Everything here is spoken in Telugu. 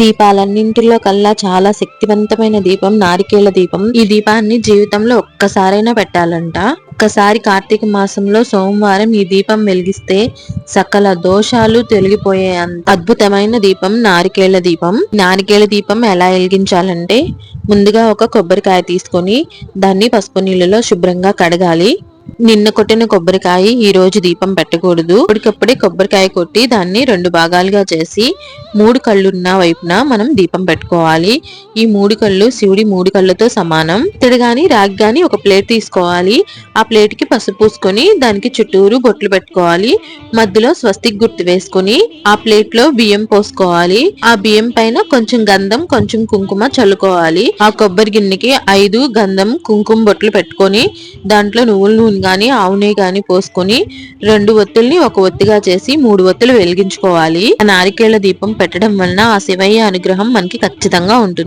దీపాలన్నింటిలో కల్లా చాలా శక్తివంతమైన దీపం నారికేల దీపం. ఈ దీపాన్ని జీవితంలో ఒక్కసారైనా పెట్టాలంట. ఒక్కసారి కార్తీక మాసంలో సోమవారం ఈ దీపం వెలిగిస్తే సకల దోషాలు తొలగిపోయే అద్భుతమైన దీపం నారికేళ దీపం. నారికేళ దీపం ఎలా వెలిగించాలంటే ముందుగా ఒక కొబ్బరికాయ తీసుకొని దాన్ని పసుపు నీళ్ళలో శుభ్రంగా కడగాలి. నిన్న కొట్టిన కొబ్బరికాయ ఈ రోజు దీపం పెట్టకూడదు. ఇప్పటికప్పుడే కొబ్బరికాయ కొట్టి దాన్ని రెండు భాగాలుగా చేసి మూడు కళ్ళున్న వైపున మనం దీపం పెట్టుకోవాలి. ఈ మూడు కళ్ళు శివుడి మూడు కళ్ళతో సమానం. తిడగాని రాగి గాని ఒక ప్లేట్ తీసుకోవాలి. ఆ ప్లేట్కి పసుపు పూసుకొని దానికి చుట్టూరు బొట్లు పెట్టుకోవాలి. మధ్యలో స్వస్తిక్ గుర్తు వేసుకొని ఆ ప్లేట్లో బియ్యం పోసుకోవాలి. ఆ బియ్యం పైన కొంచెం గంధం కొంచెం కుంకుమ చల్లుకోవాలి. ఆ కొబ్బరి గిన్నెకి ఐదు గంధం కుంకుమ బొట్లు పెట్టుకొని దాంట్లో నువ్వుల నూనె గాని ఆవు నెయ్యి గాని పోసుకొని రెండు ఒత్తుల్ని ఒక ఒత్తిగా చేసి మూడు ఒత్తులు వెలిగించుకోవాలి. ఆ నారికేళ్ళ దీపం పెట్టడం వలన ఆ శివయ్య అనుగ్రహం మనకి ఖచ్చితంగా ఉంటుంది.